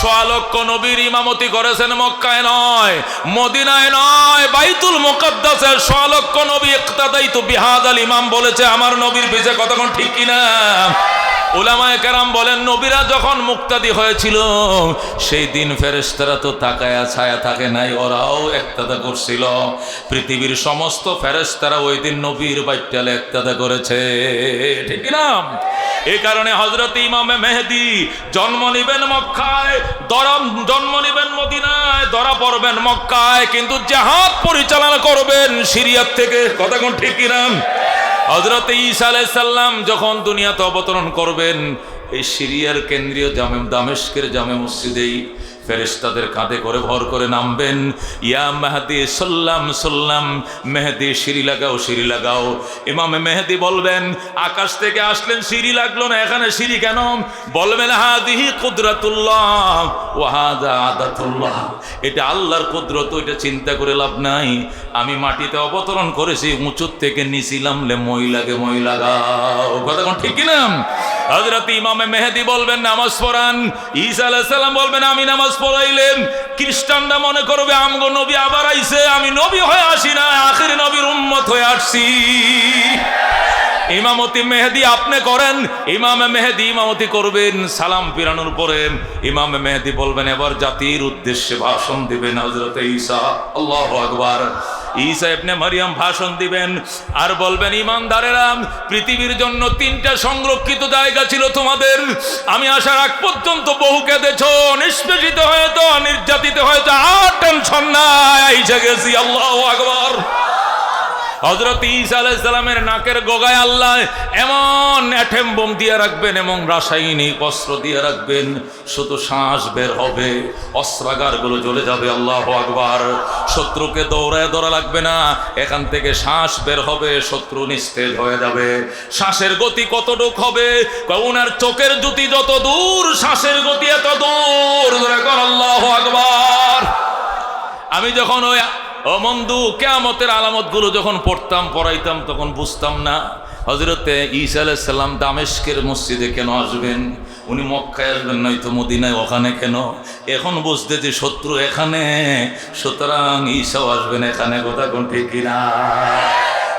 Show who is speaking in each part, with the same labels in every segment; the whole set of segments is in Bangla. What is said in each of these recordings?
Speaker 1: সোয়া লক্ষ নবীর ইমামতি করেছেন মক্কায় নয়, মদিনায় নয়, বাইতুল মোকাদ্দাসের সোয়ালক্ষ নবী ইকতাদাই তো বিহাদ আল ইমাম বলেছে, আমার নবীর পিছে কতক্ষণ ঠিক কিনা? ওলামায় কেরাম বলেন, নবীরা যখন মুক্তাদি হয়েছিল, সেই দিন ফেরেশতারা তো তাকায়া ছায়া থাকে নাই, ওরাও একতাদা করছিল। পৃথিবীর সমস্ত ফেরেশতারা ওই দিন নবীর বাইটালে একতাদা করেছে। ঠিক না এই কারণে হজরত ইমামে মেহেদি জন্ম নিবেন মক্কায়, দরম জন্ম নিবেন মদিনায়, ধরা পড়বেন মক্কায়, কিন্তু জাহাজ পরিচালনা করবেন সিরিয়ার থেকে। কথা কোন ঠিক কিনা? হজরত ঈসা আলাইসাল্লাম যখন দুনিয়াতে অবতরণ করবেন এই সিরিয়ার কেন্দ্রীয় জামে দামেস্কের জামে মসজিদেই ফেরেশতাদের কাঁধে করে ভর করে নামবেন। ইয়া মেহাদি, সাল্লাম সাল্লাম, মেহেদি, সিঁড়ি লাগাও সিঁড়ি লাগাও। ইমামে মেহেদি বলবেন, আকাশ থেকে আসলেন, সিঁড়ি লাগল না, এখানে সিঁড়ি কেন? বলবেন, হাদিহি কুদরাতুল্লাহ আদাতুল্লাহ। এটা আল্লাহর কুদরত এটা চিন্তা করে লাভ নাই। আমি মাটিতে অবতরণ করেছি, উঁচুর থেকে নিছিলাম লে মই লাগে মই লাগাও কথা ঠিক কিনা? হজরত ইমামে মেহেদি বলবেন, নামাজ পড়ান। ঈসা আলাইহিস সালাম বলবেন, আমি নামাজ পড়াইলেন। খ্রিস্টানরা মনে করবে, আমগো নবী আবার আইছে। আমি নবী হয়ে আসি না, আখির নবীর উম্মত হয়ে আসছি। ইমামতি মেহেদি আপনি করেন, ইমামে মেহেদি ইমামতি করবেন, সালাম পিরানোর পরে ইমামে মেহেদি বলবেন, এবার জাতির উদ্দেশ্যে ভাষণ দিবেন হজরত ঈসা। আল্লাহ আকবার। ঈসা ইবনে মারিয়াম ভাষণ দিবেন। আর বলবেন, ইমানদারেরা, পৃথিবীর জন্য তিনটা সংরক্ষিত জায়গা ছিল তোমাদের। আমি আসার আগ পর্যন্ত বহু কেঁদেছ, নিষ্পেষিত হয়তো নির্যাতিত হয়তো আর টেনশন নাই। আইসা গেছি, আল্লাহ আকবার। হজরত ঈসা আলাইসালামের নাকের গোগায় আল্লাহ এমন অ্যাটেম বোম দিয়ে রাখবেন এবং রাসায়নিক অস্ত্র দিয়ে রাখবেন। শুধু শ্বাস বের হবে, অস্ত্রাগারগুলো জ্বলে যাবে, আল্লাহ আকবার। শত্রুকে দৌড়ায় দৌড়া লাগবে না, এখান থেকে শ্বাস বের হবে, শত্রু নিস্তেজ হয়ে যাবে। শ্বাসের গতি কতটুক হবে? ওনার চোখের জ্যোতি যত দূর, শ্বাসের গতি এত দূর। আল্লাহ আকবার। আমি যখন ওই কেমতের কেয়ামতের আলামতগুলো যখন পড়তাম, পড়াইতাম, তখন বুঝতাম না। হজরতে ঈসা আলাইসাল্লাম দামেস্কের মসজিদে কেন আসবেন? উনি মক্কায় আসবেন নয়তো মদিনায়, ওখানে কেন? এখন বুঝতে যে শত্রু এখানে। সুতরাং ঈসাও আসবেন এখানে, কথা কোন ঠিক কিনা?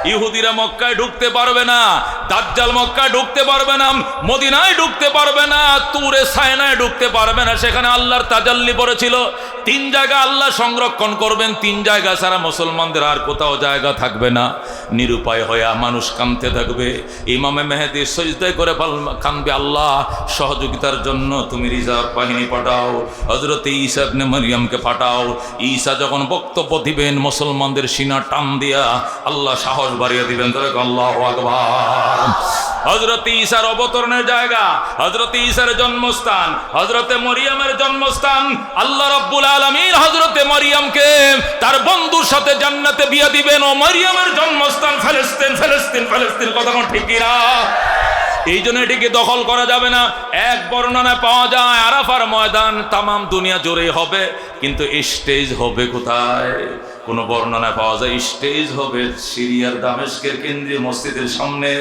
Speaker 1: ইহুদিরা মক্কায় ঢুকতে পারবে না, দাজ্জাল মক্কায় ঢুকতে পারবে না, মদিনায় ঢুকতে পারবে না, তুরে সায়নায় ঢুকতে পারবে না। সেখানে আল্লাহর তাজাল্লি পড়েছিল। তিন জায়গা আল্লাহ সংরক্ষণ করবেন, তিন জায়গা ছাড়া মুসলমানদের আর কোথাও জায়গা থাকবে না। নিরুপায় হয়ে মানুষ কানতে থাকবে। ইমামে মেহেদি সজদায় করে কানবে, আল্লাহ, সহযোগিতার জন্য তুমি রিজার্ভ বাহিনী পাঠাও। হজরত ঈসা ইবনে মারিয়ামকে পাঠাও। ঈসা যখন বক্তব্য দিবেন, মুসলমানদের সিনা টান দিয়া আল্লাহ সাহস বাড়িয়ে দিবেন, ধরে আল্লাহ আকবার। হজরত ঈসার অবতরণের জায়গা হজরত ঈসার জন্মস্থান হজরতে মরিয়মের জন্মস্থান। আল্লাহ রব্বুল আলমীর হজরতে মরিয়মকে তার বন্ধুর সাথে জান্নাতে বিয়ে দিবেন ও মরিয়মের জন্মস্থান ফেলেস্তিন ফেলেস্তিন ফেলেস্তিন। কথা ঠিক কিনা? এই জন্য এটিকে দখল করা যাবে না? এক বর্ণনায় পাওয়া যায়, আরাফার ময়দান তামাম দুনিয়া জোরে হবে, কিন্তু স্টেজ হবে কোথায়? কোনো বর্ণনা পাওয়া যায়, স্টেজ হবে সিরিয়ার দামেস্কের কেন্দ্রীয় মসজিদের সামনে।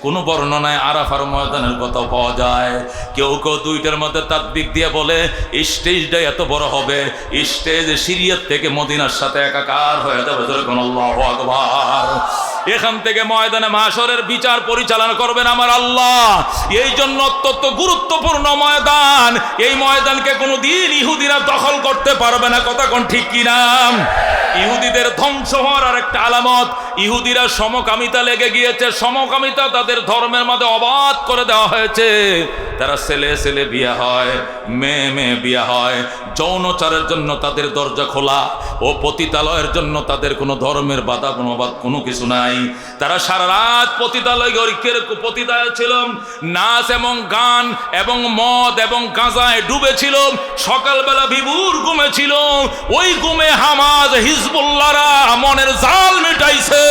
Speaker 1: কোনো বর্ণনায় আরাফার ময়দানের কথা পাওয়া যায়। কেউ কেউ দুইটার মধ্যে তাত্বিক দিয়ে বলে, স্টেজটা এত বড় হবে, স্টেজ সিরিয়ার থেকে মদিনার সাথে একাকার হয়ে যাবে। যেরকম আল্লাহ আকবার। এখান থেকে ময়দানে মাসরের বিচার পরিচালনা করবেন আমার আল্লাহ। এই জন্য অত্যন্ত গুরুত্বপূর্ণ ময়দান। এই ময়দানকে কোনো দিন ইহুদিরা দখল করতে পারবে না, কথা কোন ঠিক কিনা? ইহুদিদের ধ্বংস হওয়ার আর একটা আলামত ইহুদিরা সমকামিতা লেগে গিয়েছে। সমকামিতা তাদের ধর্মের মধ্যে অবাধ করে দেওয়া হয়েছে। তারা ছেলে ছেলে বিয়ে হয়, মেয়ে মেয়ে বিয়ে হয়। যৌনচারের জন্য তাদের দরজা খোলা ও পতিতালয়ের জন্য তাদের কোনো ধর্মের বাধা, কোনো কোনো কিছু নাই। তারা সারা রাত পতিতালয় পতিতায় ছিল? নাচ এবং গান এবং মদ এবং গাঁজায় ডুবেছিল। সকালবেলা বিভুর ঘুমে ছিল। ওই ঘুমে হামাজ হিজবুল্লারা মনের জাল মিটাইছে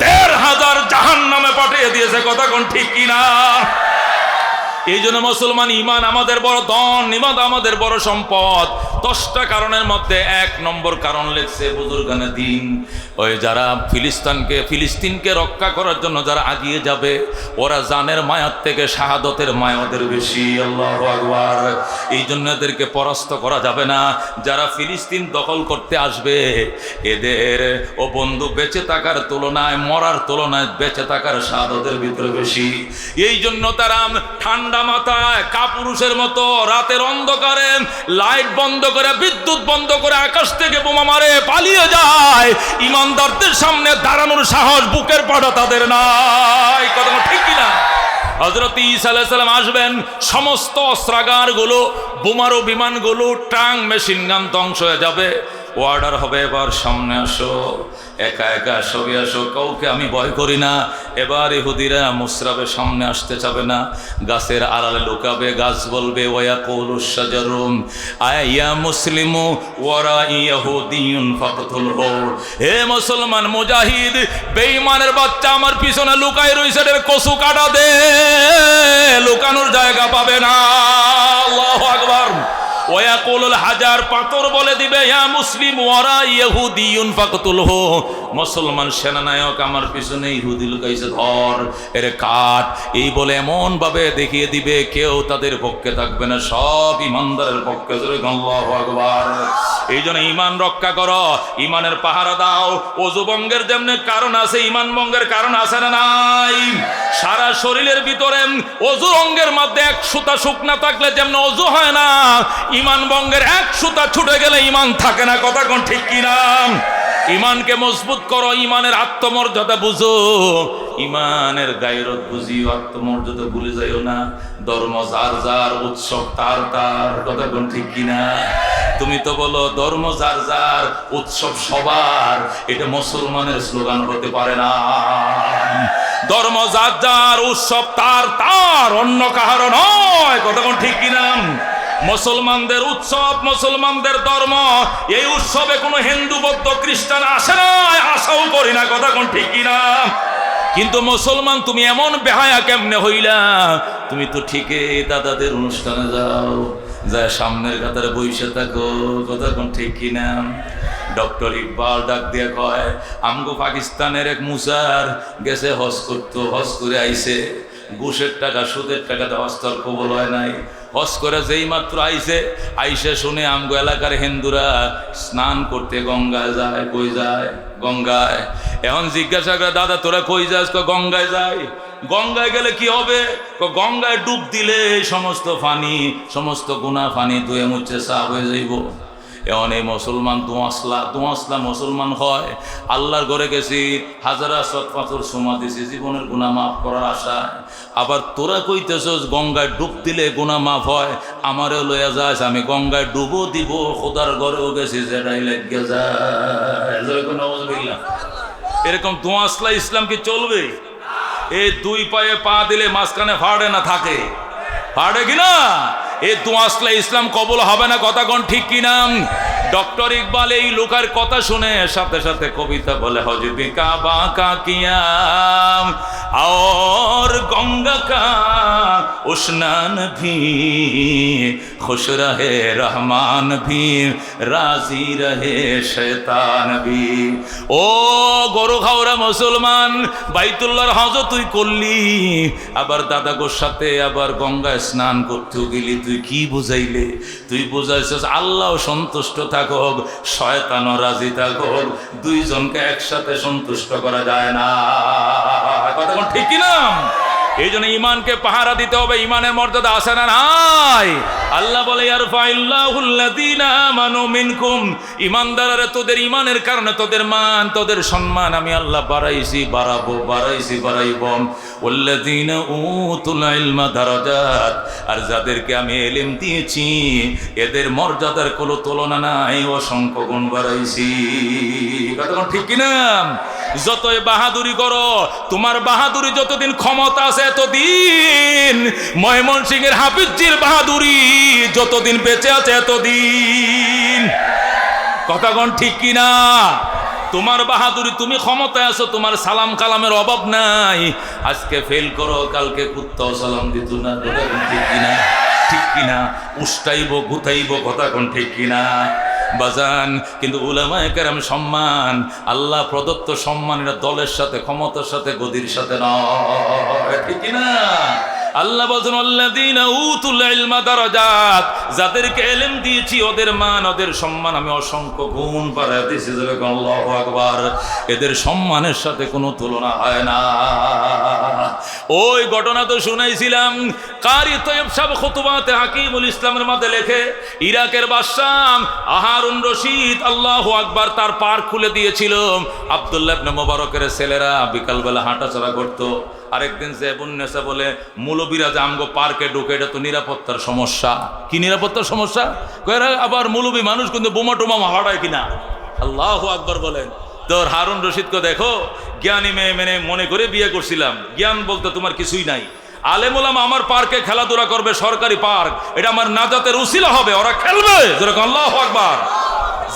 Speaker 1: দেড় হাজার জাহান নামে পাঠিয়ে দিয়েছে। কথা কোন ঠিক কিনা? এই জন্য মুসলমান ইমান আমাদের বড় ধন ইমান আমাদের বড় সম্পদ। দশটা কারণের মধ্যে এক নম্বর কারণ লেখছে বুজুর্গানে দিন। ওই যারা ফিলিস্তানকে, ফিলিস্তিনকে রক্ষা করার জন্য যারা আগিয়ে যাবে, ওরা জানের মায়ার থেকে শাহাদতের মায়া ওদের বেশি, আল্লাহ এই জন্য এদেরকে পরাস্ত করা যাবে না। যারা ফিলিস্তিন দখল করতে আসবে, এদের ও বন্ধু বেঁচে থাকার তুলনায়, মরার তুলনায় বেঁচে থাকার ওদের ভিতরে বেশি। এই জন্য তারা ঠান্ডা মাথায় কাপুরুষের মতো রাতের অন্ধকারে লাইট বন্ধ করে, বিদ্যুৎ বন্ধ করে আকাশ থেকে বোমা মারে, পালিয়ে যায়। ইমানদারদের সামনে দাঁড়ানোর সাহস বুকের পাড়া তাদের নাই। কথা ঠিক কিনা? হজরত ইসা আলাইসাল্লাম আসবেন, সমস্ত অস্ত্রাগারগুলো, বোমারো বিমানগুলো ট্রাং মেশিন গান ধ্বংস হয়ে যাবে। অর্ডার হবে, এবার সামনে আসো। একা একা সবই আসো, কাউকে আমি ভয় করি না। এবার ইহুদিরা মুসরাবে, সামনে আসতে চাবে না। গাছের আড়ালে লুকাবে, গাছ বলবে, ওয়া কৌলু সাজারুম আয়া মুসলিমু, ওয়ারা ইয়াহুদিয়ুন ফাকতুলহু। হে মুসলমান মুজাহিদ, বেঈমানের বাচ্চা আমার পিছনে লুকাই রইছে এর কসু কাটা দে। লুকানোর জায়গা পাবে না। আল্লাহু আকবার। হাজার পাথর বলে দিবে মুসলিম ফাকতুলহু। মুসলমান সেনানায়ক আমার পিছনে ইহুদি লুকাইছে, ধর এই বলে দেখিয়ে দিবে, কেউ তাদের পক্ষে থাকবে না, সব ইমানদারের পক্ষে। আল্লাহু এই জন্য ইমান রক্ষা করো, ইমানের পাহারা দাও। অজু বঙ্গের যেমনি কারণ আছে ইমান কারণ আছে না নাই? শরীরের ভিতরে অজু অঙ্গের মধ্যে এক সুতা শুকনা থাকলে যেমন অজু হয় না, ইমান বঙ্গের এক সুতা ছুটে গেলে ইমান থাকে না কথা কোন ঠিক কিনা? ইমানকে মজবুত করো, ইমানের আত্মমর্যাদা বুঝো। ইমানের গায়রত বুঝিও, আত্মমর্যাদা ভুলে যাইও না। ধর্ম যার যার উৎসব তার তার, কথা কোন ঠিক কিনা? তুমি তো বলো ধর্ম যার যার উৎসব সবার, এটা মুসলমানের স্লোগান হতে পারে না। ধর্ম যার যার উৎসব তার তার, অন্য কাহারও নয়, কথা কোন ঠিক কিনা? মুসলমানদের উৎসব, মুসলমানদের ধর্ম, এই উৎসবে কোনো হিন্দু, বৌদ্ধ, খ্রিস্টান আসে না আশাও করি না, কথা কোন ঠিক কিনা? কিন্তু মুসলমান, তুমি এমন বেহায়া কেমনে হইলা? তুমি তো ঠিকই দাদাদের অনুষ্ঠানে যাও। যা সামনের কাতারে বইসে থাকো কথা কোন ঠিক কিনা? ডক্টর ইকবাল ডাক দিয়ে কয়, আমগো পাকিস্তানের এক মুসার গেছে হজ করতো, হজ করে আইছে। ঘুষের টাকা, সুদের টাকা দেওয়া স্তর কবল হয় নাই। হজ করে যেই মাত্র আইসে আইসে শুনে আমগো এলাকার হিন্দুরা স্নান করতে গঙ্গা যায়, কই যায়? গঙ্গায়। এখন জিজ্ঞাসা করে, দাদা, তোরা কই যাস? গঙ্গায় যাই। গঙ্গায় গেলে কি হবে? গঙ্গায় ডুব দিলে সমস্ত ফানি, সমস্ত গুণা ফানি ধুয়ে মুছে সাফ হয়ে যাইব। এমন এই মুসলমান দুয়াসলা দুয়াসলা মুসলমান হয়। আল্লাহর ঘরে গেছি, হাজারা সৎ পাথর সোমা দিছি, জীবনের গুণা মাফ করার আশায়। আবার তোরা কইতেছস, গঙ্গায় ডুব দিলে গুণা মাফ হয়। আমারও লইয়া যাস, আমি গঙ্গায় ডুবো দিব, খোদার ঘরেও গেছি যেটাই লেগে যায়। এরকম দুয়াসলা ইসলাম কি চলবে? এই দুই পায়ে পা দিলে মাঝখানে ফাড়ে না থাকে। পারে কিনা এ দুয়াসলা ইসলাম কবল হবে না কথা কোন ঠিক কিনা ডক্টর ইকবাল এই লোকার কথা শুনে সাথে সাথে কবিতা বলে হজবি কাবা কাকিয়াম আর গঙ্গা কা ভি খুশ রহে রহমান ভি রাজি রহে শৈতান ভি ও গরু খাওরা মুসলমান, বাইতুল্লাহর হজ তুই করলি, আবার দাদা গোর সাথে আবার গঙ্গায় স্নান করতেও গেলি, তুই কি বুঝাইলে? তুই বুঝাইছিস, আল্লাহ সন্তুষ্ট থাক থাকুক শয়তানও রাজি থাকুক দুইজনকে একসাথে সন্তুষ্ট করা যায় না। কথা কোন ঠিক না এই জন্য ইমানকে পাহারা দিতে হবে ইমানের মর্যাদা আছে না নাই? আল্লাহ বলে মিনকুম। তোদের ইমানের কারণে তোদের মান, তোদের সম্মান আমি আল্লাহ বাড়াইছি, বাড়াবো, বাড়াইছি, বাড়াইব। আর যাদেরকে আমি এলিম দিয়েছি, এদের মর্যাদার কোনো তুলনা নাই, অসংখ্য গুণ বাড়াইছি। ঠিক কিনা? যতই বাহাদুরি করো, তোমার বাহাদুরি যতদিন ক্ষমতা আছে এতদিন ময়মন সিং এর হাফিজির বাহাদুরি যতদিন বেঁচে আছে এতদিন। কথাগণ ঠিক কিনা তোমার বাহাদুরি তুমি ক্ষমতায় আছো, তোমার সালাম কালামের অভাব নাই। আজকে ফেল করো, কালকে কুত্তাও সালাম দিত না ঠিক কিনা ঠিক কিনা উষ্টাইব, গুতাইব, কথা কোন ঠিক কিনা বাজান, কিন্তু উলামায় কেরাম সম্মান। আল্লাহ প্রদত্ত সম্মান এটা দলের সাথে, ক্ষমতার সাথে, গদির সাথে নয়। ঠিক কিনা? আল্লাহ বলছেন, আল্লাযীনা উতুল যাদেরকে ইলম দিয়েছি, ওদের মান, ওদের সম্মান আমি অসংখ্য গুণ বাড়ায় এদের সম্মানের সাথে কোনো তুলনা হয় না। ওই ঘটনা তো শুনাইছিলাম, কারি তৈব সাহেব খুতুবাতে হাকিমুল ইসলামের মাঝে লেখে, ইরাকের বাদশাহ আহারুন রশিদ, আল্লাহ আকবার, তার পার খুলে দিয়েছিল। আব্দুল্লাহ মোবারকের ছেলেরা বিকালবেলা হাঁটাচলা করতো। আরেকদিন জেবুন্নেসা বলে, মৌলবীরা যে আমগো পার্কে ঢুকে, এটা তো নিরাপত্তার সমস্যা। কি নিরাপত্তার সমস্যা? আবার মৌলবী মানুষ কিন্তু বোমা টোমা হারায় কিনা? আল্লাহ আকবর বলেন। তোর হারুন রশিদকে দেখো, জ্ঞানী মেয়ে মেনে মনে করে বিয়ে করছিলাম। জ্ঞান বলতে তোমার কিছুই নাই। আলেমুলাম আমার পার্কে খেলাধুলা করবে, সরকারি পার্ক। এটা আমার নাজাতের উসিলা হবে, ওরা খেলবে। যেরকম আল্লাহ আকবার।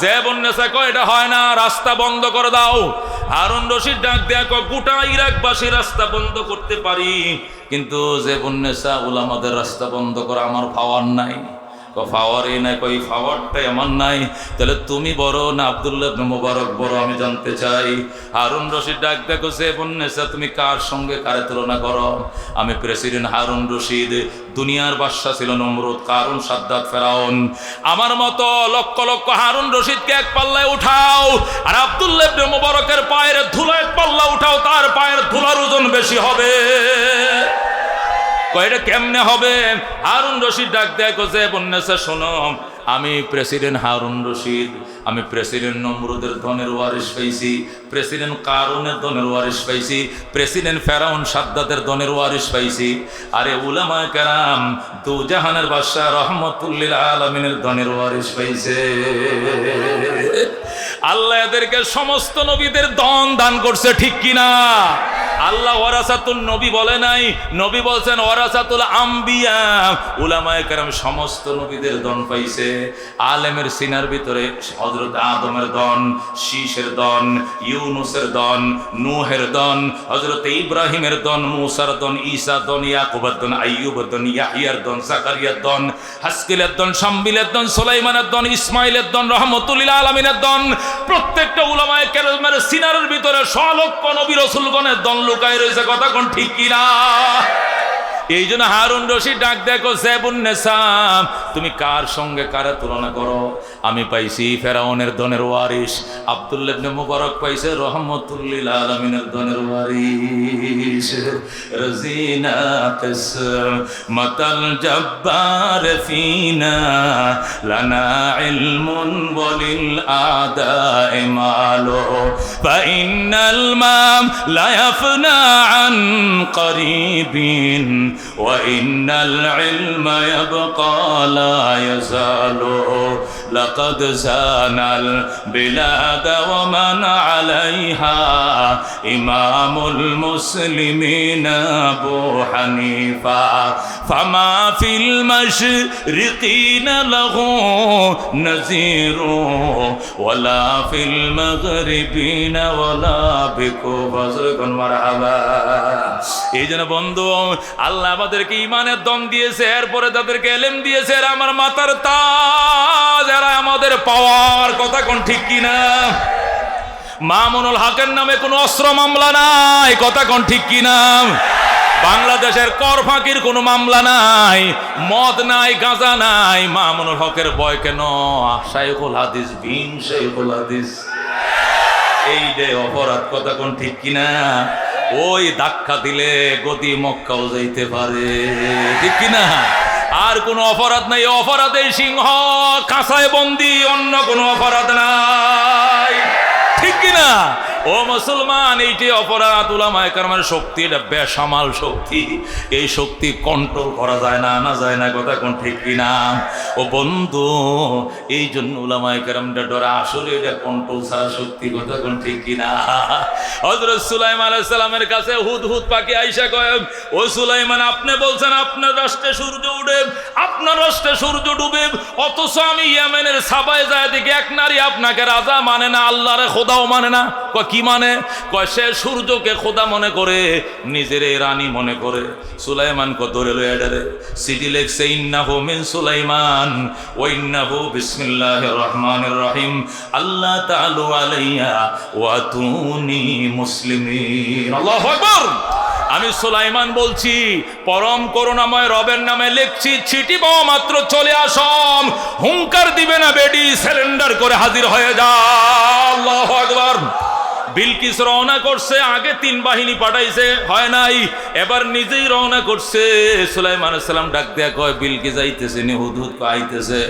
Speaker 1: যে বন্যেসা কয়, এটা হয় না, রাস্তা বন্ধ করে দাও। হারুন রশিদ ডাক দেয়া কয়, গোটা ইরাকবাসী রাস্তা বন্ধ করতে পারি, কিন্তু যে বন্যেসা ওলামাদের রাস্তা বন্ধ করা আমার পাওয়ার নাই। ফাওয়ারই নাই, কই ফাওয়ারটাই আমার নাই। তাহলে তুমি বড় না আবদুল্লাহ মোবারক বড়, আমি জানতে চাই। হারুন রশিদ ডাক দেখো, সে বন্যেসা তুমি কার সঙ্গে কারে তুলনা করো? আমি প্রেসিডেন্ট হারুন রশিদ, দুনিয়ার বাদশা ছিল নমরুদ কারুন সাদ্দাত ফেরাউন। আমার মতো লক্ষ লক্ষ হারুন রশিদকে এক পাল্লায় উঠাও, আর আবদুল্লাহ মোবারকের পায়ের ধুলা এক পাল্লা উঠাও, তার পায়ের ধুলার ওজন বেশি হবে। কয়টা কেমনে হবে? হারুন রশিদ ডাক দেয় কোসে বন্যাসা শোনো, আমি প্রেসিডেন্ট হারুন রশিদ, আমি প্রেসিডেন্ট নমরুদের ধনের ওয়ারিস পাইছি, প্রেসিডেন্ট কারুনের ধনের ওয়ারিস পাইছি, প্রেসিডেন্ট ফেরাউন সাদ্দাতের ধনের ওয়ারিস পাইছি। আরে উলামা কেরাম, দু জাহানের বাদশাহ রহমতুল্লিল আলমিনের ধনের ওয়ারিস পাইছে। আল্লাহ এদেরকে সমস্ত নবীদের দন দান করছে, ঠিক কিনা? আল্লাহ ওয়ারাসাতুল নবী বলে নাই। নবী বলছেন, ওয়ারাসাতুল আম্বিয়া। উলামায়ে কেরাম সমস্ত নবীদের দন পাইছে। আলেমের সিনার ভিতরে হযরত আদমের দন, শীষের দন, ইউনুসের দন, নূহের দন, হযরত ইব্রাহিমের দন, মুসার দন, ঈসা দন, ইয়াকুবের দন, আইয়ুবের দন, ইয়াহিয়ার দন, জাকারিয়ার দন, হাসকিলের দন, শামবিলের দন, সুলাইমানের দন, ইসমাইলের দন, রহমতুল্লিল আলমিনের দন। প্রত্যেকটা উলামায়ে কেরামের সিনারের ভিতরে সলক্ষ নবী রসুলগণের দন লুকায় রয়েছে কথা কোন ঠিক কিনা? এই জন্য হারুন রশিদ ডাক দেখো সেবুন্নেসাম তুমি কার সঙ্গে কারা তুলনা করো? আমি পাইছি ফেরাউনের ধনের ওয়ারিস আব্দুল্লাহ ইবনে মুবারক পাইছে রহমতুল্লিল আলামিনের দনের ওয়ারিস রাজিনা কিসমাতাল জব্বার ফিনা, লানা ইলমুন ওয়ালিল আদাই মালো। ফাইনাল মাম লা ইয়াফনা আন করিবিন وإن العلم يبقى لا يزال. لقد زان البلاد ومن عليها إمام المسلمين أبو حنيفة فما في المشرقين له نذير ولا في المغربين ولا بكوبا مرحبا এই জন্য বন্ধু আল্লাহ আমাদেরকে ইমানের দম দিয়েছে এরপরে তাদেরকে এলেম দিয়েছে এরা আমার মাতার তাজ এরা আমাদের পাওয়ার কথা কোন ঠিক কিনা? মামুনুল হকের নামে কোনো অস্ত্র মামলা নাই, কথা কোন ঠিক কিনা? বাংলাদেশের কর ফাঁকির কোনো মামলা নাই, মদ নাই, গাঁজা নাই, মামুনুল হকের বয় কেন? শাইখুল হাদিস ভিন শাইখুল হাদিস। এই যে অপরাধ, কথা কোন ঠিক কিনা? ওই ধাক্কা দিলে গদি মক্কাও যাইতে পারে, ঠিক কিনা? আর কোনো অপরাধ নাই অপরাধে সিংহ কাঁসায় বন্দি অন্য কোনো অপরাধ নাই। ঠিক কিনা? ও মুসলমান, এইটি অপরাধ উলামায় কারমার শক্তি, এটা বেসামাল শক্তি। এই শক্তি কন্ট্রোল করা যায় না আনা যায় না, কথা কোন ঠিক কিনা? ও বন্ধু এই জন্য উলামায় কারামটা ডরা আসলে এটা কন্ট্রোল ছাড়া শক্তি, কথা কোন ঠিক কিনা? হজরত সুলাইম আলাইসালামের কাছে হুদ হুদ পাখি আইসা কয়, ও সুলাইমান, আপনি বলছেন আপনার রাষ্ট্রে সূর্য উঠে, আপনার রাষ্ট্রে সূর্য ডুবে, অথচ আমি ইয়েমেনের সাবায় যায় দেখি এক নারী আপনাকে রাজা মানে না, আল্লাহরে খোদাও মানে না। কি মানে? কয়, সে সূর্যকে খোদা মনে করে, নিজের রানী মনে করে। সুলাইমান কত রেলো এডারে সিটি লেখছে, ইন্নাহু মিন সুলাইমান ও ইন্নাহু বিসমিল্লাহির রহমান রহিম। আল্লাহ তাআলু আলাইয়া, ওয়া তুনি মুসলিমিন। আল্লাহু আকবার! আমি সুলাইমান বলছি, পরম করুণাময় রবের নামে লিখছি, ছিটি পাওয়া মাত্র চলে আসম। হুঙ্কার দিবে না বেডি, সিলিন্ডার করে হাজির হয়ে যা। আল্লাহ আকবার! বিলকিস রওনা করছে, আগে তিন বাহিনী পাঠাইছে, হয় নাই? এবার নিজেই রওনা করছে। সুলাইমান সালাম ডাক দেয়া কয়, বিলকিস আইতেছে নি হুদুদ আইতেছে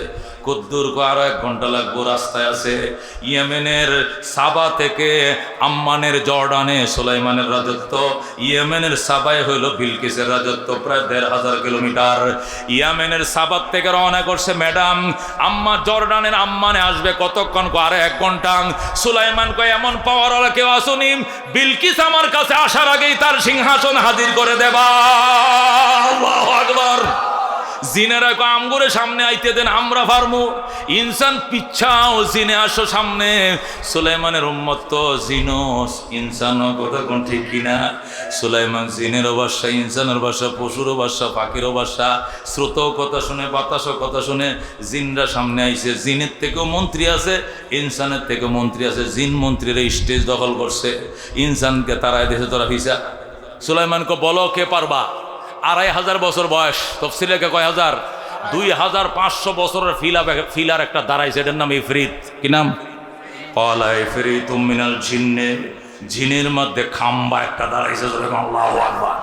Speaker 1: কদ্দুর আরও এক ঘণ্টা লাগবো, রাস্তায় আছে। ইয়েমেনের সাবা থেকে আম্মানের জর্ডানে সুলাইমানের রাজত্ব। ইয়েমেনের সাবায় হইল বিলকিসের রাজত্ব, প্রায় দেড় হাজার কিলোমিটার। ইয়েমেনের সাবাত থেকে রওনা করছে ম্যাডাম, আম্মা জর্ডানের আম্মানে আসবে কতক্ষণ আরও এক ঘণ্টা। সুলাইমান কয়, এমন পাওয়ার কেউ আসুনি? বিলকিস আমার কাছে আসার আগেই তার সিংহাসন হাজির করে দেবা। আকবার। জিনেরা আমগুরে সামনে আইতে দেন, আমরা পারমু ইনসান পিচ্ছাও জিনে আসো সামনে। সুলাইমানের উম্মত তো জিনোস। ইনসানও কথা কোন ঠিক কিনা? সুলাইমান জিনেরও বাসা, ইনসানের বাসা, পশুরও বাসা, পাখিরও বাসা। শ্রোতও কথা শুনে, বাতাসও কথা শুনে জিনরা সামনে আইছে। জিনের থেকেও মন্ত্রী আছে, ইনসানের থেকেও মন্ত্রী আছে। জিন মন্ত্রীরা স্টেজ দখল করছে। ইনসানকে তারাই দেশে তোরা ভিসা। সুলাইমানকে বলো কে পারবা? আড়াই হাজার বছর বয়স। তফসিলেকে কয় হাজার? দুই হাজার পাঁচশো বছরের ফিলা ফিলার একটা দাঁড়াইছে। এটার নাম ইফরিত। কি নাম? কলা ইফরিত মিনাল ঝিন্নে ঝিনের মধ্যে খাম্বা একটা দাঁড়াইছে আল্লাহু আকবার।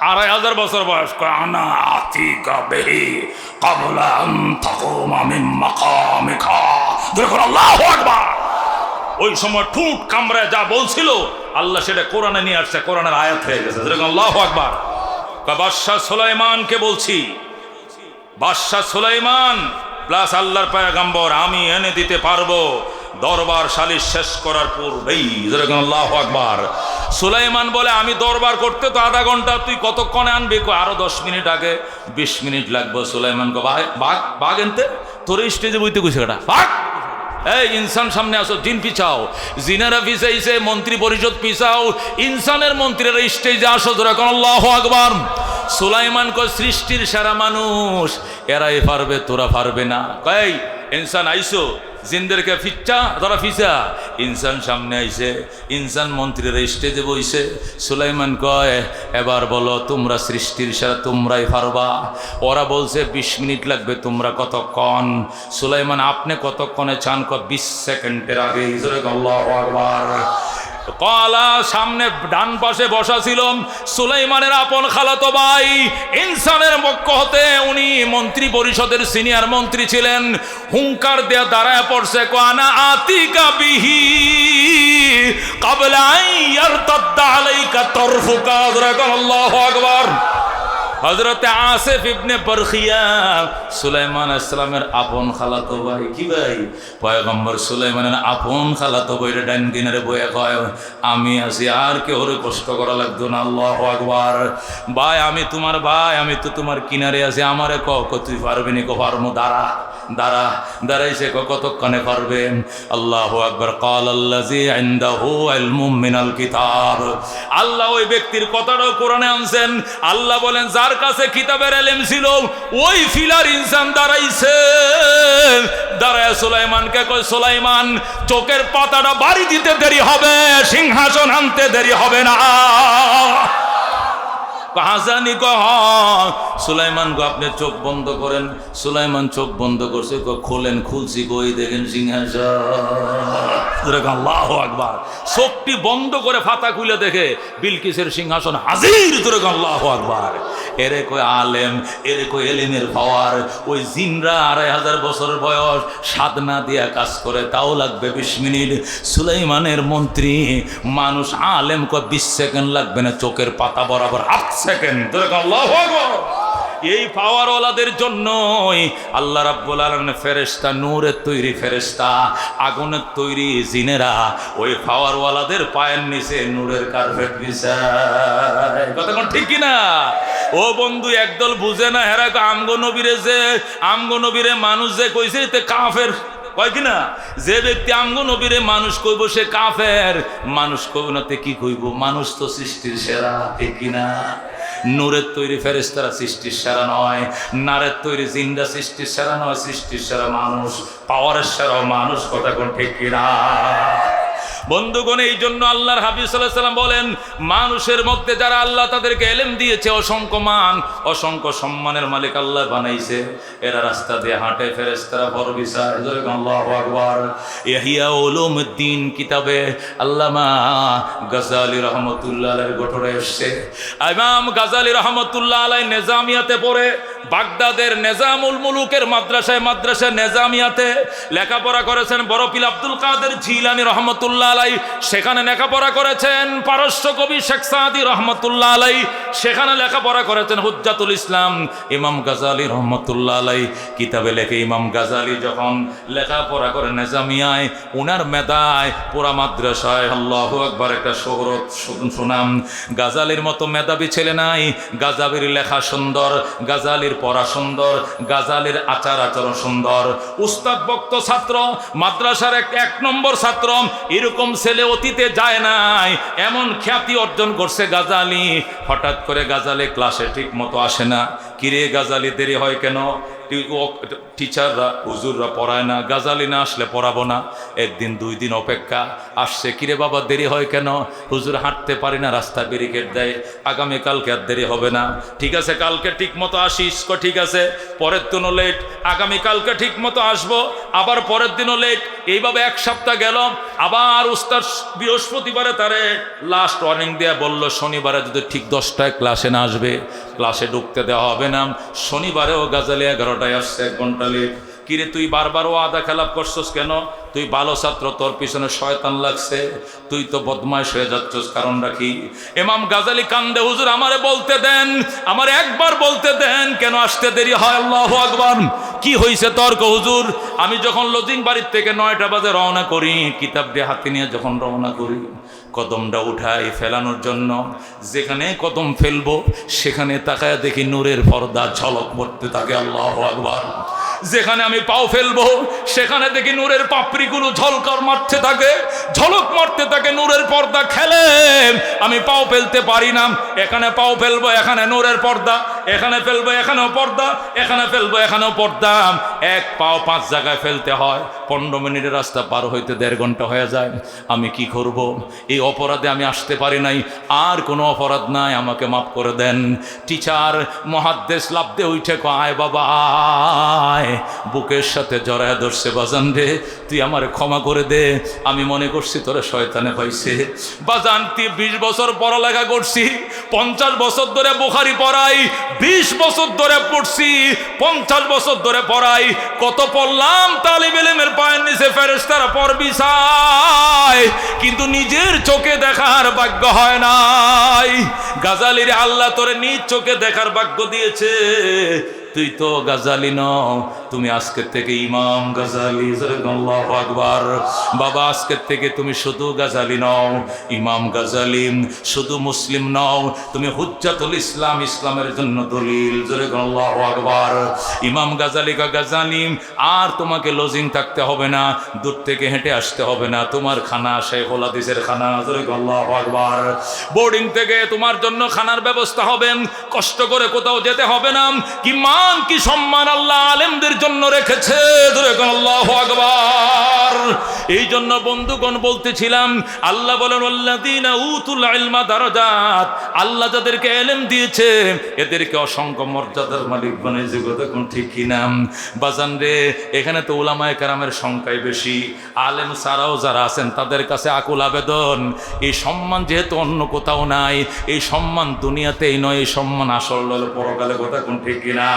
Speaker 1: আড়াই হাজার বছর বয়স। আনা আতিকা বেহি কাবলা আন তাকুমা মিন মাকামিকা। দেখুন আল্লাহু আকবার। ওই সময় ঠুট কামড়ায় যা বলছিল আল্লাহ সেটা কোরআনে নিয়ে আসছে কোরআনের আয়াত হয়ে গেছে। যেরকম আল্লাহ আকবার। বাদশাহ সুলাইমানকে বলছি বাদশাহ সুলাইমান, প্লাস আল্লাহর পায়গাম্বর, আমি এনে দিতে পারব দরবার সালিশ শেষ করার পূর্বেই। আল্লাহ আকবার। সুলাইমান বলে, আমি দরবার করতে তো আধা ঘণ্টা, তুই কতক্ষণে আনবি? আরও দশ মিনিট আগে, বিশ মিনিট লাগবে। সুলাইমান বাঘ বাঘ এনতে? তোর স্টেজে বইতে কইছে এটা বাঘ এই ইনসান সামনে আসো, দিন পিছাও। জিনেরা পিছাইছে মন্ত্রী পরিষদ পিছাও। ইনসানের মন্ত্রীরা স্টেজে আসো, ধরে কোন, আল্লাহ আকবর। সুলাইমান কয়, সৃষ্টির সারা মানুষ, এরাই পারবে, তোরা পারবে না। কয় ইনসান, আইসো। জিনদেরকে ফিচ্চা, তারা ফিচা ইনসান সামনে আইসে ইনসান মন্ত্রীরা স্টেজে বইছে। সুলাইমান কয়, এবার বলো, তোমরা সৃষ্টির সারা তোমরাই ফারবা ওরা বলছে, বিশ মিনিট লাগবে, তোমরা কতক্ষণ? সুলাইমান, আপনি কতক্ষণে চান ক বিশ সেকেন্ডের আগে আল্লাহ আকবার। কলা সামনে ডান পাশে বসা ছিল। সুলাইমানের আপন খালাতো ভাই ইনসানের পক্ষ হতে উনি মন্ত্রী পরিষদের সিনিয়র মন্ত্রী ছিলেন। হুঙ্কার দেয়া দাঁড়ায় পড়ছে, কানা আতিকা বিহি কাবলা তদ্দা আলাইকা তরফুকা। আকবার। হজরতে আসেফ ইবনে বরখিয়া, সুলাইমান ইসলামের আপন খালাতো ভাই। কি ভাই? পয়গম্বর সুলাইমানের আপন খালাতো ভাইরে ডাইন কিনারে বয়ে কয়, আমি আছি, আর কেউ কষ্ট করা লাগতো না, আল্লাহ আকবার। ভাই, আমি তোমার ভাই, আমি তো তোমার কিনারে আছি। আমারে ক ক তুই পারবি নি? কো, পারমু, দাঁড়া দাঁড়া দাঁড়াইছে কতক্ষণে পারবেন আল্লাহ আকবার কাল মিনাল কিতাব। আল্লাহ ওই ব্যক্তির কথাটাও কোরআনে আনছেন। আল্লাহ বলেন যার কাছে কিতাবের এলেম ছিল, ওই ফিলার ইনসান দাঁড়াইছে। দাঁড়ায় সোলাইমানকে কয়, সোলাইমান, চোখের পাতাটা বাড়ি দিতে দেরি হবে, সিংহাসন আনতে দেরি হবে না। হাসানি কহ সুলাইমান গো, আপনি চোখ বন্ধ করেন। সুলাইমান চোখ বন্ধ করছে খোলেন, খুলছি কই, দেখেন সিংহাসন। আল্লাহ চোখটি বন্ধ করে ফাতা খুলে দেখে বিলকিসের সিংহাসন হাজির তোরে আল্লাহ আকবার। এরে কই আলেম, এরে কই এলেমের পাওয়ার। ওই জিনরা আড়াই হাজার বছর বয়স, সাধনা দিয়া কাজ করে, তাও লাগবে বিশ মিনিট। সুলাইমানের মন্ত্রী, মানুষ আলেম কয় বিশ সেকেন্ড লাগবে না, চোখের পাতা বরাবর আট সেকেন্ড। এই পাওয়ারওয়ালাদের জন্যই আল্লাহ রাব্বুল আলম ফেরেস্তা নূরের তৈরি ফেরেস্তা আগুনের তৈরি জিনেরা ওই পাওয়ারওয়ালাদের পায়ের নিচে নূরের কার্পেট বিছায়। কতক্ষণ ঠিক কিনা? ও বন্ধু, একদল বুঝে না, হেরা আমগো নবীরে যে, আমগো নবীরে মানুষ যে কইছে তে কাফের। কয় কি না যে ব্যক্তি আঙ্গ নবীরে মানুষ কইব, সে কাফের। মানুষ কইব না, তে কি কইব? মানুষ তো সৃষ্টির সেরা, ঠিক কিনা? নূরের তৈরি ফেরেস্তারা সৃষ্টির সেরা নয়, নারের তৈরি জিন্দা সৃষ্টির সেরা নয়, সৃষ্টির সেরা মানুষ, পাওয়ারের সেরা মানুষ কথা কোন ঠিক কিনা? বন্ধুগণ, এই জন্য আল্লাহর হাবিব সাল্লাহ বলেন, মানুষের মধ্যে যারা আল্লাহ তাদেরকে এলেম দিয়েছে, অসংখ্য মান, অসংখ্য সম্মানের মালিক আল্লাহ বানাইছে। এরা রাস্তা দিয়ে হাঁটে ফেরেস্তারা বিচার আল্লাহু আকবার। কিতাবে আল্লামা গাজালি রহমতুল্লাহ গঠনে এসছে। ইমাম গাজালি রহমতুল্লাহ আলাই নেজামিয়াতে পড়ে, বাগদাদের নেজামুল মুলুকের মাদ্রাসায় মাদ্রাসায় নেজামিয়াতে লেখাপড়া করেছেন বড়পিল আব্দুল কাদের জিলানি রহমতুল্লাহ আলাই সেখানে লেখাপড়া করেছেন পারস্য কবি শেখ সাদি রহমতুল্লাহ আলাই সেখানে লেখাপড়া করেছেন হুজ্জাতুল ইসলাম ইমাম গাজালি রহমতুল্লাহ আলাই কিতাবে লেখে ইমাম গাজালি যখন লেখাপড়া করে নেজামিয়ায়, উনার মেধায় পুরা মাদ্রাসায়, আল্লাহ একবার একটা শহরত শুনাম গাজালির মতো মেধাবী ছেলে নাই গাজাবির লেখা সুন্দর, গাজালির পড়া সুন্দর, গাজালির আচার আচরণ সুন্দর। উস্তাদ বক্ত ছাত্র, মাদ্রাসার এক এক নম্বর ছাত্র, এরকম ছেলে অতীতে যায় নাই, এমন খ্যাতি অর্জন করছে গাজালি। হঠাৎ করে গাজালি ক্লাসে ঠিক মতো আসে না। কিরে গাজালি, দেরি হয় কেন? টিচাররা, হুজুররা পড়ায় না, গাজালি না আসলে পড়াবো না। একদিন, দুই দিন অপেক্ষা, আসছে, কিরে বাবা, দেরি হয় কেন? হুজুর হাঁটতে পারি না রাস্তা ব্যারিকেড দেয়। আগামীকালকে আর দেরি হবে না। ঠিক আছে, কালকে ঠিক মতো আসিস। কো, ঠিক আছে। পরের দিনও লেট আগামীকালকে ঠিক মতো আসব। আবার পরের দিনও লেট এইভাবে এক সপ্তাহ গেল আবার উস্তাদ, বৃহস্পতিবারে তারে লাস্ট ওয়ার্নিং দেয়া বলল, শনিবারে যদি ঠিক দশটায় ক্লাসে না আসবে। ক্লাসে ঢুকতে দেওয়া হবে না। শনিবারেও গাজালে এগারোটায় আসছে এক ঘণ্টা লেট। কিরে তুই বারবার আদা খেলাপ করছস কেন? তুই ভালো ছাত্র, তোর পিছনে শয়তান লাগছে। তুই তো বদমাইশ হয়ে যাচ্ছস কারণ রাখি এমাম গাজালি কান্দে, হুজুর, আমারে বলতে দেন, আমার একবার বলতে দেন, কেন আসতে দেরি হয়? আল্লাহ আকবার। কি হয়েছে তর্ক, হুজুর, আমি যখন লজিং বাড়ির থেকে নয়টা বাজে রওনা করি, কিতাব দিয়ে হাতে নিয়ে যখন রওনা করি, কদমটা উঠাই ফেলানোর জন্য, যেখানে কদম ফেলব, সেখানে তাকায় দেখি নূরের পর্দা ঝলক পড়তে থাকে, আল্লাহ আকবার। যেখানে আমি পাও ফেলব, সেখানে দেখি নূরের পাপড়িগুলো ঝলকর মারতে থাকে, ঝলক মারতে থাকে নূরের পর্দা খেলে আমি পাও ফেলতে পারি না, এখানে পাও ফেলব, এখানে নূরের পর্দা। এখানে ফেলব, এখানেও পর্দা, এখানে ফেলব, এখানেও পর্দা। এক পাও পাঁচ জায়গায় ফেলতে হয়, পনেরো মিনিটের রাস্তা পার হইতে দেড় ঘণ্টা হয়ে যায়। আমি কি করব? এই অপরাধে আমি আসতে পারি নাই। আর কোনো অপরাধ নাই, আমাকে মাফ করে দেন। টিচার, মহাদ্দেশ লাভতে উঠে কয় বাবা, আয়। বুকের সাথে জড়ায় ধরছে বাজান রে, তুই আমার ক্ষমা করে দে। আমি মনে করছি তোরা শয়তানে পাইছে। বাজান তুই বিশ বছর পড়ালেখা করছি, পঞ্চাশ বছর ধরে বোখারি পড়াই বিশ বছর ধরে পড়ছি, পঞ্চাশ বছর ধরে পড়াই। কত পড়লাম, তালিব এলেমের পায়ের নিচে ফেরেস্তারা পর চাই কিন্তু নিজের চোখে দেখার ভাগ্য হয় নাই। গাজালির আল্লাহ তোরে নিজ চোখে দেখার ভাগ্য দিয়েছে। তুই তো গাজালি নও, তুমি আজকের থেকে ইমাম গাজালি আকবার। বাবা আজকের থেকে তুমি শুধু গাজালি নও, ইমাম গাজালি, শুধু মুসলিম নও, তুমি হুজ্জাতুল ইসলাম, ইসলামের জন্য দলিল জোরে আল্লাহু আকবার। ইমাম গাজালি কা গাজালি, আর তোমাকে লজিং থাকতে হবে না, দূর থেকে হেঁটে আসতে হবে না, তোমার খানা শেখুল হাদিসের খানা জোরে আল্লাহু আকবার। বোর্ডিং থেকে তোমার জন্য খানার ব্যবস্থা হবে, কষ্ট করে কোথাও যেতে হবে না কি মান কি সম্মান আল্লাহ আলেমদের জন্য রেখেছে? এই জন্য বন্ধুগণ বলতেছিলাম, আল্লাহ বলেন দারাজাত। আল্লাহ যাদেরকে এলেম দিয়েছে, এদেরকে অসংখ্য মর্যাদার মালিক বানিয়েছে কথা ঠিক কিনা বাজান রে, এখানে তো উলামায়ে কারামের সংখ্যাই বেশি। আলেম ছাড়াও যারা আছেন, তাদের কাছে আকুল আবেদন। এই সম্মান যেহেতু অন্য কোথাও নাই, এই সম্মান দুনিয়াতেই নয়, এই সম্মান আসল পরকালে, কথা কোন ঠিক কিনা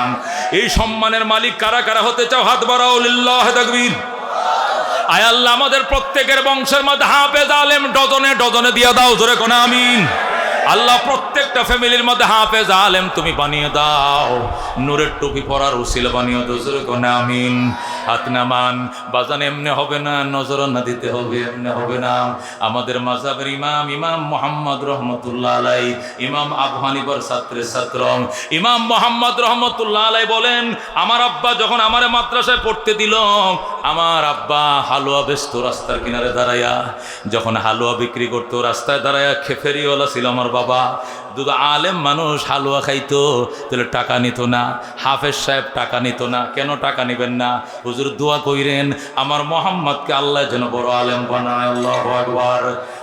Speaker 1: এই সম্মানের মালিক কারা কারা হতে চাও? হাত বাড়াও, লিল্লাহ আয় আল্লাহ, আমাদের প্রত্যেকের বংশের মধ্যে হাফেজ আলেম ডজনে ডজনে দিয়া দাও ধরে কোন, আমিন। আল্লাহ প্রত্যেকটা ফ্যামিলির মধ্যে হাফেজ আলেম তুমি বানিয়ে দাও। নূরের টুপি পরার উসিল বানিয়ে দাও, জোরে কোন আমিন। হাত নামান, বাজান এমনি হবে না নজরানা দিতে হবে, এমনি হবে না। আমাদের মাজাবের ইমাম ইমাম মোহাম্মদ রহমতুল্লাহ আলাই, ইমাম আবু হানিফার ছাত্রের ছাত্র। ইমাম মোহাম্মদ রহমতুল্লাহ আলাই বলেন, আমার আব্বা যখন আমার মাদ্রাসায় পড়তে দিল, আমার আব্বা হালুয়া বেস্ত রাস্তার কিনারে দাঁড়াইয়া, যখন হালুয়া বিক্রি করতো, রাস্তায় দাঁড়াইয়া খেফেরিওয়ালা ছিল আমার বাবা দুটো আলেম মানুষ হালুয়া খাইতো, তাহলে টাকা নিত না। হাফেজ সাহেব টাকা নিত না, কেন টাকা নেবেন না? হুজুর দোয়া কইরেন, আমার মোহাম্মদকে আল্লাহ যেন বড় আলেম বানায়, আল্লাহ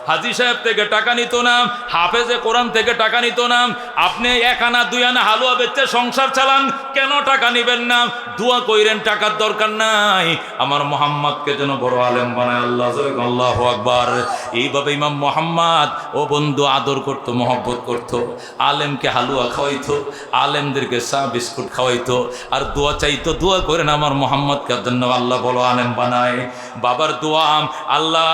Speaker 1: হাজি সাহেব থেকে টাকা নিত না, হাফেজে কোরআন থেকে টাকা নিত না, আপনি এক আনা, দুই আনা হালুয়া বেচে সংসার চালান, কেন টাকা নিবেন না? দোয়া কইরেন, টাকার দরকার নাই। আমার মোহাম্মদকে যেন বড় আলেম বানায়, আল্লাহ আল্লাহ আকবার। এইভাবে ইমাম মোহাম্মদ, ও বন্ধু আদর করতো, মহব্বত করতো। আলেমকে হালুয়া খাওয়াইতো, আলেমদেরকে চা, বিস্কুট খাওয়াইতো, আর দোয়া চাইতো, দোয়া করেন আমার মোহাম্মদকে জন্য আল্লাহ বলো আলেম বানায়। বাবার দোয়া, আল্লাহ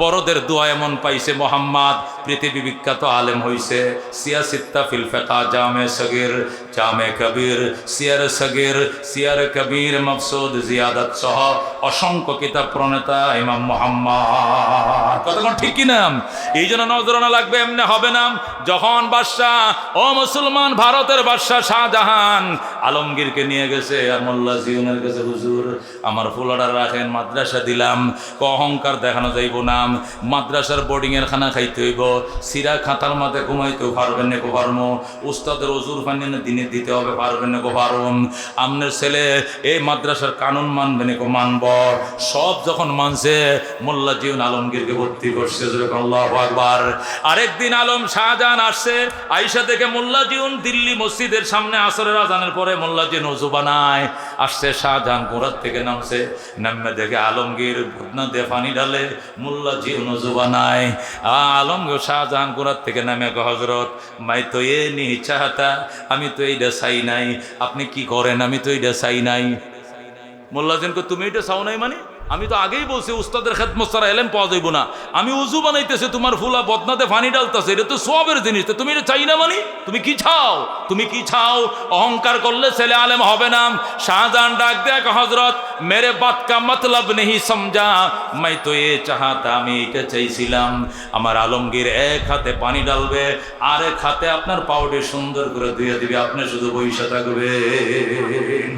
Speaker 1: বড়দের দোয়া এমন পাইছে, মোহাম্মদ, পৃথিবী বিখ্যাত আলেম হইছে সিয়া সিত্তা ফিলফেতা জামে সগির জামে কবির সিয়ার সগির সিয়ার কবির মফসুদ জিয়াদত সহ অসংখ্য কিতাব প্রণেতা ইমাম মোহাম্মদ কতক্ষণ ঠিক কিনা এই জন্য নজরানা লাগবে, এমনি হবে না। যখন বাদশাহ, ও মুসলমান, ভারতের বাদশাহ শাহজাহান আলমগীরকে নিয়ে গেছে আর মোল্লা জিউনের কাছে হুজুর, আমার ফুলাডার রাখেন, মাদ্রাসা দিলাম, ক অহংকার দেখানো যাইব নাম মাদ্রাসার বোর্ডিং এর খানা খাইতে হইব, সিরা খাতার মাঝে ঘুমাইতেও পারবেন না পারমো উস্তাদের ওজুর পানি দিনে দিতে হবে, পারবেন না পারুন আমনের ছেলে এই মাদ্রাসার কানুন মানবে না মানব, সব যখন মানছে, মোল্লা জিউন আলমগীরকে ভর্তি করছে আল্লাহ আরেকদিন আলম শাহজাহান আসছে আইসা থেকে মোল্লা জিউন দিল্লি মসজিদের সামনে আসরের আজানের পরে মোল্লা জিউন নজু বানায়, আসছে শাহজাহান গোড়ার থেকে নামছে। নামে দেখে আলমগীর ভুতনা দিয়ে পানি ঢালে, মোল্লা জি উজু বানায়। আলমগীর শাহজাহান গোড়ার থেকে নামে হজরত মাই তো এ নি চাহাতা, আমি তো এইটা চাই নাই, আপনি কি করেন, আমি তো এইটা চাই নাই। মোল্লাজিনকে তুমি এটা চাও নাই মানে? আমি তো আগেই বলছি, উস্তাদের খেদমত ছাড়া এলেন পাওয়া যাইব না। আমি উজু বানাইতেছে, তোমার ফুলা বদনাতে পানি ডালতেছে, এটা তো সবের জিনিস। তুমি এটা চাই না মানে? তুমি কি ছাও তুমি কি ছাও অহংকার করলে ছেলে আলেম হবে না। শাহজাহান ডাক দেখ হজরত মেরে বাত কা মতলব নেই সমঝা মাই তো এ চাহাতা আমি এটা চাইছিলাম আমার আলমগীর এক হাতে পানি ডালবে আর হাতে আপনার পাউডে সুন্দর করে ধুয়ে দিবে আপনি শুধু বৈশা থাকবেন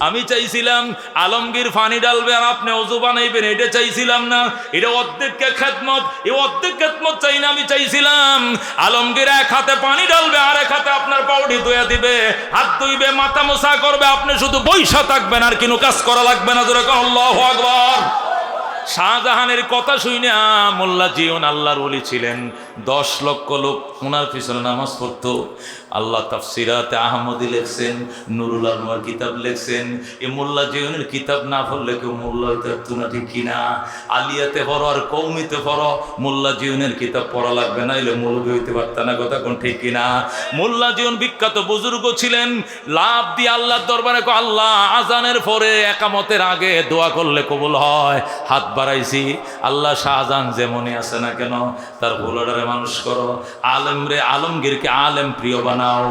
Speaker 1: আমি চাইছিলাম আলমগীর ফানি ডালবে আর আপনি অজু বানাইবেন এটা চাইছিলাম না এটা অর্ধেক খেদমত এই অর্ধেক খেদমত চাই না আমি চাইছিলাম আলমগীর এক হাতে পানি ডালবে আর এক হাতে আপনার পাউডি ধুয়ে দিবে হাত ধুইবে মাথা মোছা করবে আপনি শুধু বৈশা থাকবেন আর কোনো কাজ করা লাগবে না ধরে আল্লাহ আকবর। শাহজাহানের কথা শুনে মোল্লা জিওন আল্লাহর ওলি ছিলেন। দশ লক্ষ লোক ওনার পিছনে নামাজ পড়তো। আল্লাহ তাফসিরাতে আহমদি লেখছেন, নুরুল আনোয়ার কিতাব লেখছেন। এ মোল্লা জিওনের কিতাব না পড়লে কেউ মোল্লা হইতে পারতো না, ঠিক কিনা আলিয়াতে পড়ো আর কৌমিতে পড়ো, মোল্লা জিওনের কিতাব পড়া লাগবে না এলে মৌলবী হইতে পারত না, কথা কোন ঠিক কিনা মোল্লা জিওন বিখ্যাত বুজুর্গ ছিলেন, লাভ দিয়ে আল্লাহর দরবারে কো আল্লাহ, আজানের পরে একামতের আগে দোয়া করলে কবুল হয়। হাত বাড়াইছি, আল্লাহ শাহজাহান যেমনই আছে না কেন, তার মানুষ করো। আলেম রে আলমগীরকে আলেম প্রিয় বানাও,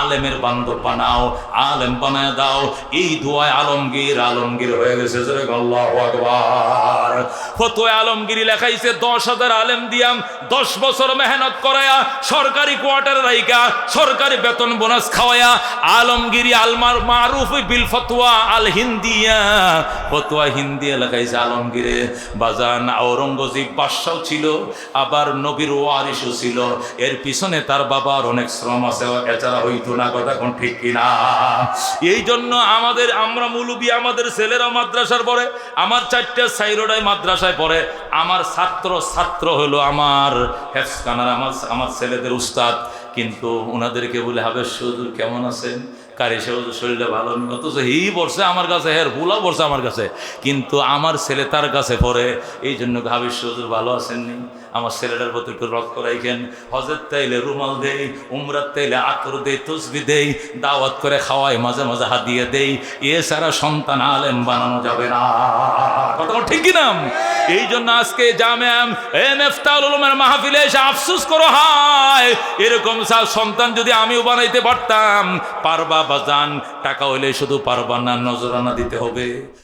Speaker 1: আলেমের বান্ধব বানাও, আলেম বানায় দাও। এই দোয়ায় আলমগীর আলমগীর হয়ে গেছে আলমগিরি লেখাইছে, দশ হাজার আলেম দিয়াম, দশ বছর মেহনত করায়া, সরকারি কোয়ার্টার রাইকা সরকারি বেতন বোনাস খাওয়ায়া আলমগিরি আলমার মারুফ বিল ফতোয়া আল হিন্দিয়া। ফতোয়া লেখাইছে আলমগীরে। বাজান আওরঙ্গজীব বাদশাও ছিল, আবার নবীর ওয়ারিসও ছিল। এর পিছনে তার বাবার অনেক শ্রম আছে। এছাড়া হইতো না কথা কোন ঠিক কিনা? এই জন্য আমাদের, আমরা মুলুবি আমাদের ছেলেরা মাদ্রাসার পরে আমার চারটে সাইরোডায় মাদ্রাসায় পড়ে। আমার ছাত্র ছাত্র হলো আমার হেফসখানার আমার আমার ছেলেদের উস্তাদ। কিন্তু ওনাদেরকে বলে হাবের সজুর কেমন আছেন? কারি সে শরীরটা ভালো নেই। অথচ হি বসছে আমার কাছে, হের ভুলা বসছে আমার কাছে। কিন্তু আমার ছেলে তার কাছে পড়ে। এই জন্য হাবির সজুর ভালো আছেননি আমার ছেলেটার প্রতি একটু রক্ত রাখেন হজের তাইলে রুমাল দেই উমরার তাইলে আতর দেই, তসবি দেই, দাওয়াত করে খাওয়াই, মাঝে মাঝে হাত দিয়ে দেই। এছাড়া সন্তান আলেম বানানো যাবে না। কথা ঠিক কিনা এই জন্য আজকে জামেম এম এফতাল উলুমের মাহফিলে এসে আফসুস করো, হায়! এরকম সা সন্তান যদি আমিও বানাইতে পারতাম, পারবা বাজান টাকা হইলে শুধু পারবা না, নজরানা দিতে হবে।